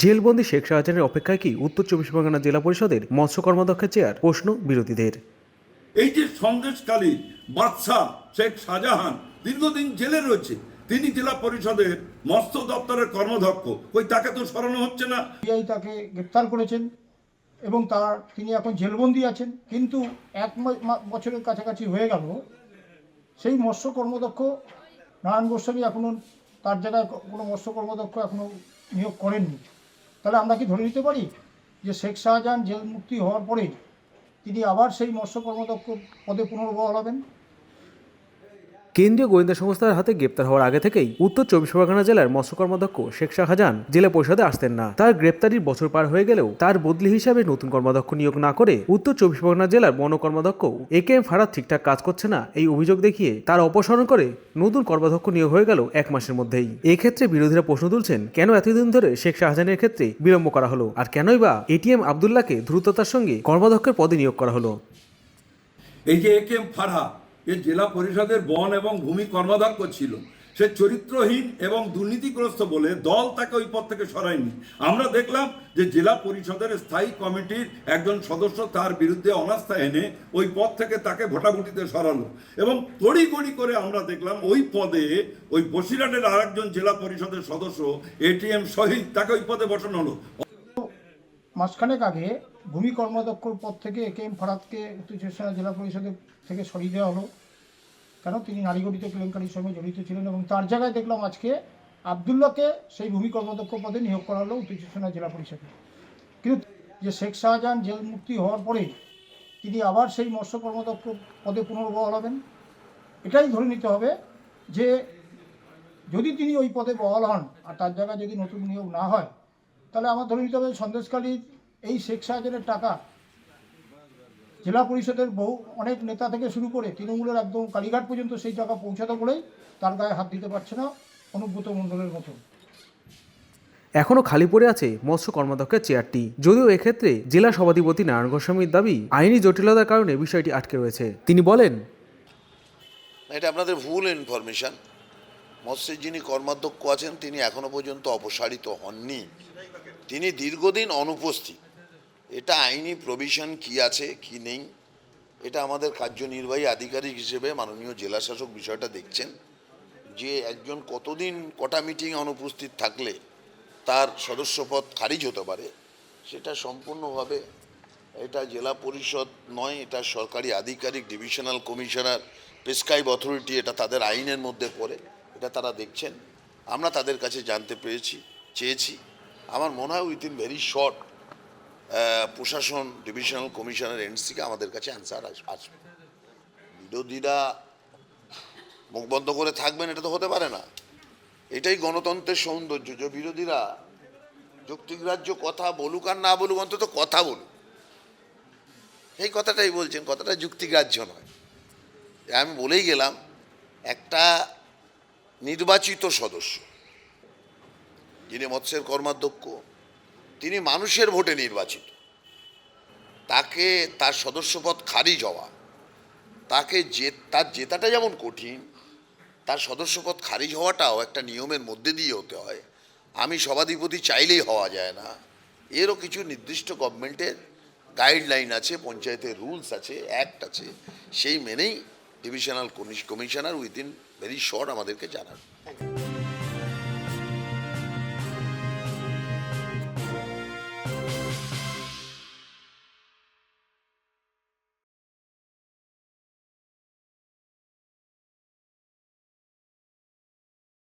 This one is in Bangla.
জেলবন্দি শেখ শাহজাহানের অপেক্ষায় কি উত্তর চব্বিশ পরগনা জেলা পরিষদের মৎস্য কর্মাধ্যক্ষের চেয়ার প্রশ্ন বিরোধীদের। এই যে সন্দেশকালী বাদশাহ শেখ শাহজাহান দীর্ঘদিন জেলে রয়েছে। তিনি জেলা পরিষদের মৎস্য দপ্তরের কর্মদক্ষ ওই তাকে তো সরানো হচ্ছে না। সিবিআই তাকে গ্রেপ্তার করেছেন এবং তার তিনি এখন জেলবন্দি আছেন। কিন্তু এক বছরের কাছাকাছি হয়ে গেল। সেই মৎস্য কর্মদক্ষ নারায়ণ গোস্বামী এখনও তার জায়গায় কোনো মৎস্য কর্মদক্ষ এখনও নিয়োগ করেননি। তাহলে আমরা কি ধরে নিতে পারি যে শেখ শাহজাহান জেল মুক্তি হওয়ার পরে তিনি আবার সেই মৎস্য কর্মদক্ষ পদে পুনর্বহাল হবেন? কেন্দ্রীয় গোয়েন্দা সংস্থার হাতে গ্রেপ্তার হওয়ার আগে থেকেই উত্তর চব্বিশ পরগনা জেলার মৎস্য কর্মাধ্যক্ষ শেখ শাহজাহান জেলা পরিষদে আসতেন না। তার গ্রেপ্তারির বছর পার হয়ে গেলেও তার বদলি হিসাবে নতুন কর্মাধ্যক্ষ নিয়োগ না করে উত্তর চব্বিশ পরগনা জেলার বন কর্মাধ্যক্ষ এ কে এম ফারাদ ঠিকঠাক কাজ করছে না এই অভিযোগ দেখিয়ে তার অপসারণ করে নতুন কর্মাধ্যক্ষ নিয়োগ হয়ে গেল এক মাসের মধ্যেই। এক্ষেত্রে বিরোধীরা প্রশ্ন তুলছেন, কেন এতদিন ধরে শেখ শাহজাহানের ক্ষেত্রে বিলম্ব করা হলো? আর কেনই বা এটিএম আবদুল্লাহকে দ্রুততার সঙ্গে কর্মাধ্যক্ষের পদে নিয়োগ করা হলো? এই যে এ কে এম ফারহা এ জেলা পরিষদের বন এবং ভূমি কর্মদক্ষ ছিল। সে চরিত্রহীন এবং দুর্নীতিগ্রস্ত বলে দল তাকে ওই পদ থেকে সরায়নি। আমরা দেখলাম যে জেলা পরিষদের স্থায়ী কমিটির একজন সদস্য তার বিরুদ্ধে অনাস্থা এনে ওই পদ থেকে তাকে ভোটাভুটিতে সরালো এবং তড়িগড়ি করে আমরা দেখলাম ওই পদে ওই বসিরহাটের আরেকজন জেলা পরিষদের সদস্য এটিএম শহীদ তাকে ওই পদে বসানো হলো। মাসখানেক আগে ভূমি কর্মদক্ষর পদ থেকে এ কে এম ফারাদকে উত্তর চব্বিশ জেলা পরিষদের থেকে সরিয়ে দেওয়া হলো। কেন? তিনি নারীগঠিত কেলেঙ্কারির সঙ্গে জড়িত ছিলেন এবং তার জায়গায় দেখলাম আজকে আবদুল্লাহকে সেই ভূমি কর্মদক্ষ পদে নিয়োগ করা হলো উত্তর চব্বিশ জেলা পরিষদে। কিন্তু যে শেখ শাহজাহান জেল মুক্তি হওয়ার পরে তিনি আবার সেই মৎস্য কর্মদক্ষ পদে পুনর্বহাল হবেন এটাই ধরে নিতে হবে যে যদি তিনি ওই পদে বহাল হন আর তার জায়গায় যদি নতুন নিয়োগ না হয় তাহলে আমার ধরে নিতে হবে সন্দেশকালীর এই শেখ শাহজাহানের টাকা জেলা পরিষদের বহু অনেক নেতা থেকে শুরু করে তৃণমূলের একদম কালীঘাট পর্যন্ত সেই টাকা পৌঁছাতে বলেই তার গায়ে হাত দিতে পারছে না অনুব্রত মণ্ডলের মতন। এখনও খালি পড়ে আছে মৎস্য কর্মাধ্যক্ষের চেয়ারটি যদিও এক্ষেত্রে জেলা সভাধিপতি নারায়ণ গোস্বামীর দাবি আইনি জটিলতার কারণে বিষয়টি আটকে রয়েছে। তিনি বলেন এটা আপনাদের ভুল ইনফরমেশন মৎস্যের যিনি কর্মাধ্যক্ষ আছেন, তিনি এখনও পর্যন্ত অপসারিত হননি। তিনি দীর্ঘদিন অনুপস্থিত। এটা আইনি প্রভিশন কি আছে, কি নেই, এটা আমাদের কার্যনির্বাহী আধিকারিক হিসেবে মাননীয় জেলা শাসক বিষয়টা দেখছেন। যে একজন কতদিন কটা মিটিংয়ে অনুপস্থিত থাকলে তার সদস্যপদ খারিজ হতে পারে, সেটা সম্পূর্ণভাবে এটা জেলা পরিষদ নয়, এটা সরকারি আধিকারিক, ডিভিশনাল কমিশনার, প্রেসক্রাইব অথরিটি, এটা তাদের আইনের মধ্যে পড়ে। এটা তারা দেখছেন। আমরা তাদের কাছে জানতে পেরেছি, চেয়েছি। আমার মনে হয় উইথিন ভেরি শর্ট প্রশাসন ডিভিশনাল কমিশনার এনসিকে আমাদের কাছে অ্যান্সার আসবে বিরোধীরা মুখ বন্ধ করে থাকবেন, এটা তো হতে পারে না। এটাই গণতন্ত্রের সৌন্দর্য, যে বিরোধীরা যুক্তিগ্রাহ্য কথা বলুক আর না বলুক, অন্তত কথা বলুক। এই কথাটাই বলছেন, কথাটা যুক্তিগ্রাহ্য নয়। আমি বলেই গেলাম, একটা নির্বাচিত সদস্য। যিনি মৎস্যের কর্মাধ্যক্ষ, তিনি মানুষের ভোটে নির্বাচিত। তাকে তার সদস্যপদ খারিজ হওয়া, তাকে যে, তার জেতাটা যেমন কঠিন, তার সদস্যপদ খারিজ হওয়াটাও একটা নিয়মের মধ্যে দিয়ে হতে হয়। আমি সভাধিপতি চাইলেই হওয়া যায় না। এরও কিছু নির্দিষ্ট গভর্নমেন্টের গাইডলাইন আছে, পঞ্চায়েতের রুলস আছে অ্যাক্ট আছে। সেই মেনেই divisional commissioner within very short আমাদেরকে জানান।